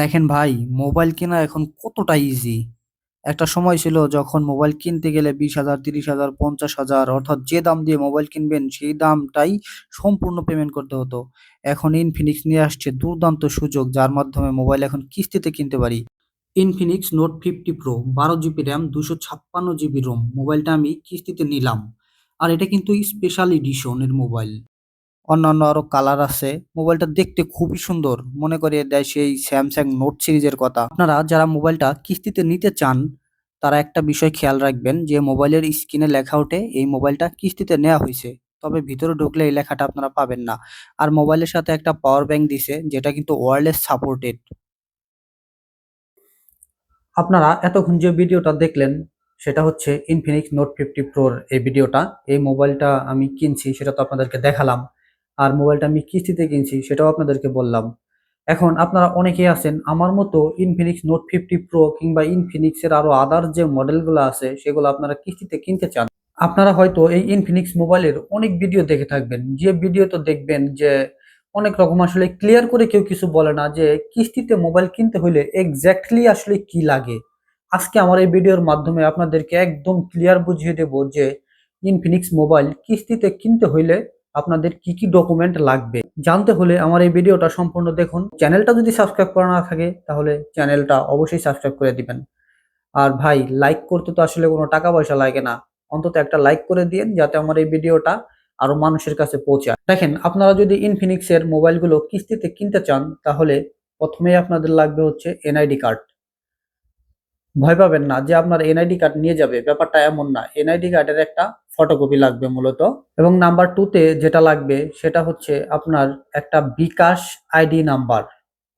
দেখেন ভাই, মোবাইল কেনা এখন কতটা ইজি একটা সময় ছিল যখন মোবাইল কিনতে গেলে বিশ হাজার, তিরিশ হাজার, পঞ্চাশ হাজার, অর্থাৎ যে দাম দিয়ে মোবাইল কিনবেন সেই দামটাই সম্পূর্ণ পেমেন্ট করতে হতো। এখন ইনফিনিক্স নিয়ে আসছে দুর্দান্ত সুযোগ যার মাধ্যমে মোবাইল এখন কিস্তিতে কিনতে পারি। ইনফিনিক্স নোট ফিফটি প্রো বারো জিবি র্যাম দুশো ছাপ্পান্ন জিবি রোম মোবাইলটা আমি কিস্তিতে নিলাম। আর এটা কিন্তু স্পেশাল এডিশনের মোবাইল। অন্যান্য আরও কালার আছে। মোবাইলটা দেখতে খুবই সুন্দর। মনে করিয়ে দেয় সেই স্যামসাং নোট সিরিজের কথা। আপনারা যারা মোবাইলটা কিস্তিতে নিতে চান, তারা একটা বিষয় খেয়াল রাখবেন যে মোবাইলের স্ক্রিনে লেখা ওঠে এই মোবাইলটা কিস্তিতে নেওয়া হয়েছে। তবে ভিতরে ঢুকলে এই লেখাটা আপনারা পাবেন না। আর মোবাইলের সাথে একটা পাওয়ার ব্যাংক দিছে, যেটা কিন্তু ওয়ারলেস সাপোর্টেড আপনারা এতক্ষণ যে ভিডিওটা দেখলেন, সেটা হচ্ছে ইনফিনিক্স নোট ফিফটি প্রোর এই ভিডিওটা। এই মোবাইলটা আমি কিনছি, সেটা তো আপনাদেরকে দেখালাম। আর মোবাইলটা আমি কিস্তিতে কিনছি, সেটাও আপনাদেরকে বললাম। এখন আপনারা অনেকেই আছেন, আমার মতো ইনফিনিক্স নোট ফিফটি প্রো কিংবা ইনফিনিক্সের আরও আদার যে মডেলগুলো আছে, সেগুলো আপনারা কিস্তিতে কিনতে চান। আপনারা হয়তো এই ইনফিনিক্স মোবাইলের অনেক ভিডিও দেখে থাকবেন। যে ভিডিও তো দেখবেন যে অনেক রকম আসলে ক্লিয়ার করে কেউ কিছু বলে না যে কিস্তিতে মোবাইল কিনতে হলে এক্স্যাক্টলি আসলে কি লাগে। আজকে আমার এই ভিডিওর মাধ্যমে আপনাদেরকে একদম ক্লিয়ার বুঝিয়ে দেব যে ইনফিনিক্স মোবাইল কিস্তিতে কিনতে হইলে আপনাদের কি কি ডকুমেন্ট লাগবে? জানতে হলে আমার এই ভিডিওটা সম্পূর্ণ দেখুন। চ্যানেলটা যদি সাবস্ক্রাইব করা না থাকে, তাহলে চ্যানেলটা অবশ্যই সাবস্ক্রাইব করে দিবেন। আর ভাই লাইক করতে তো আসলে কোনো টাকা পয়সা লাগে না। অন্তত একটা লাইক করে দিন যাতে আমার এই ভিডিওটা আরও মানুষের কাছে পৌঁছায় দেখেন, আপনারা যদি ইনফিনিক্স এর মোবাইলগুলো কিস্তিতে কিনতে চান, তাহলে প্রথমেই আপনাদের লাগবে হচ্ছে এনআইডি কার্ড ভয় পাবেন না যে আপনার এনআইডি কার্ড নিয়ে যাবে। ব্যাপারটা এমন না। এনআইডি কার্ডের একটা ফটোকপি লাগবে মূলত। এবং নাম্বার টুতে যেটা লাগবে, সেটা হচ্ছে আপনার একটা বিকাশ আইডি নাম্বার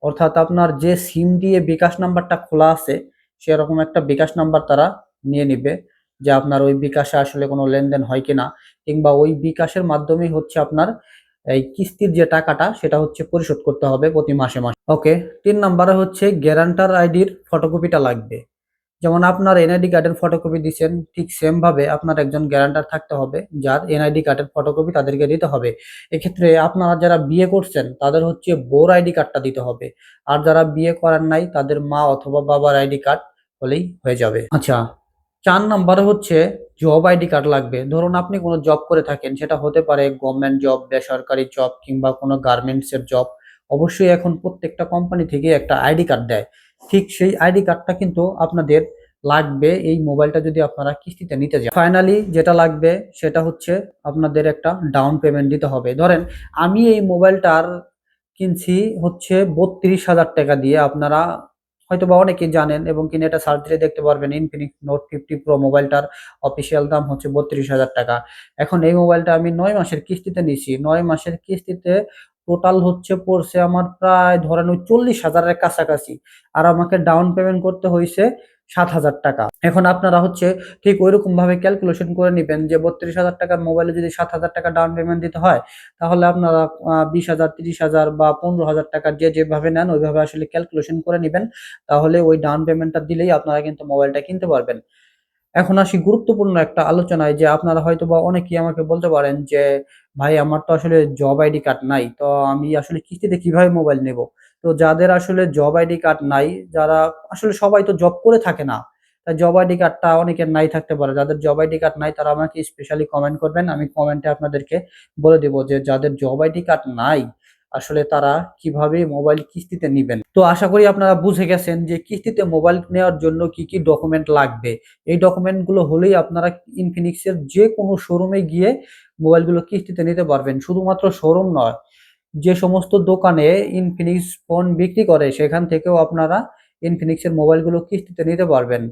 অর্থাৎ আপনার যে সিম দিয়ে বিকাশ নাম্বারটা খোলা আছে, সেরকম একটা বিকাশ নাম্বার তারা নিয়ে নিবে, যে আপনার ওই বিকাশে আসলে কোনো লেনদেন হয় কিনা। কিংবা ওই বিকাশের মাধ্যমেই হচ্ছে আপনার এই কিস্তির যে টাকাটা, সেটা হচ্ছে পরিশোধ করতে হবে প্রতি মাসে মাসে। ওকে তিন নাম্বারে হচ্ছে গ্যারান্টার আইডির ফটোকপিটা লাগবে। যেমন আপনার এনআইডি কার্ডের ফটোকপি দিচ্ছেন, ঠিক সেম ভাবে আপনার একজন গ্যারান্টার থাকতে হবে, যার এনআইডি কার্ডের ফটোকপি তাদেরকে দিতে হবে। এক্ষেত্রে আপনারা যারা বিয়ে করছেন, তাদের হচ্ছে বোর আইডি কার্ডটা দিতে হবে। আর যারা বিয়ে করার নাই, তাদের মা অথবা বাবার আইডি কার্ড হলেই হয়ে যাবে। আচ্ছা চার নাম্বারে হচ্ছে জব আইডি কার্ড লাগবে। ধরুন আপনি কোনো জব করে থাকেন, সেটা হতে পারে গভর্নমেন্ট জব বেসরকারি জব কিংবা কোনো গার্মেন্টস এর জব অবশ্যই এখন প্রত্যেকটা কোম্পানি থেকে একটা আইডি কার্ড দেয়। ঠিক সেই আইডি কার্ডটা কিন্তু আপনাদের লাগবে। এই মোবাইলটা যদি আপনারা কিস্তিতে নিতে যান। ফাইনালি যেটা লাগবে সেটা হচ্ছে আপনাদের একটা ডাউন পেমেন্ট দিতে হবে। ধরেন আমি এই মোবাইলটার কিনছি হচ্ছে বত্রিশ হাজার টাকা দিয়ে। আপনারা হয়তো বা অনেকে জানেন এবং কিনে এটা সার্চ দিলে দেখতে পারবেন। ইনফিনিক্স নোট ফিফটি প্রো মোবাইলটার অফিসিয়াল দাম হচ্ছে বত্রিশ হাজার টাকা। এখন এই মোবাইলটা আমি নয় মাসের কিস্তিতে নিছি নয় মাসের কিস্তিতে টোটাল হচ্ছে পড়ছে আমার প্রায় ধরেন ওই চল্লিশ হাজারের কাছাকাছি। আর আমাকে ডাউন পেমেন্ট করতে হয়েছে সাত হাজার টাকা। এখন আপনারা হচ্ছে ঠিক ওইরকম ভাবে ক্যালকুলেশন করে নেবেন যে বত্রিশ হাজার টাকার মোবাইলে যদি সাত হাজার টাকা ডাউন পেমেন্ট দিতে হয়, তাহলে আপনারা বিশ হাজার, তিরিশ হাজার বা পনেরো হাজার টাকার যে যেভাবে নেন ওইভাবে আসলে ক্যালকুলেশন করে নেবেন। তাহলে ওই ডাউন পেমেন্টটা দিলেই আপনারা কিন্তু মোবাইলটা কিনতে পারবেন। এখন আসি গুরুত্বপূর্ণ একটা আলোচনায় যে আপনারা হয়তো বা অনেকেই আমাকে বলতে পারেন যে, ভাই, আমার তো আসলে জব আইডি কার্ড নাই, তো আমি আসলে কিস্তিতে কীভাবে মোবাইল নেব? তো যাদের আসলে জব আইডি কার্ড নাই, যারা আসলে সবাই তো জব করে থাকে না জব আইডি কার্ডটা অনেকের নাই থাকতে পারে। যাদের জব আইডি কার্ড নাই, তারা আমাকে স্পেশালি কমেন্ট করবেন, আমি কমেন্টে আপনাদেরকে বলে দেবো যে, যাদের জব আইডি কার্ড নাই আসলে তারা কীভাবে মোবাইল কিস্তিতে নেবেন? তো আশা করি আপনারা বুঝে গেছেন যে কিস্তিতে মোবাইল নেওয়ার জন্য কি কি ডকুমেন্ট লাগবে। এই ডকুমেন্টগুলো হলেই আপনারা ইনফিনিক্সের যে কোনো শোরুমে গিয়ে মোবাইলগুলো কিস্তিতে নিতে পারবেন। শুধুমাত্র শোরুম নয়, যে সমস্ত দোকানে ইনফিনিক্স ফোন বিক্রি করে, সেখান থেকেও আপনারা ইনফিনিক্সের মোবাইলগুলো কিস্তিতে নিতে পারবেন।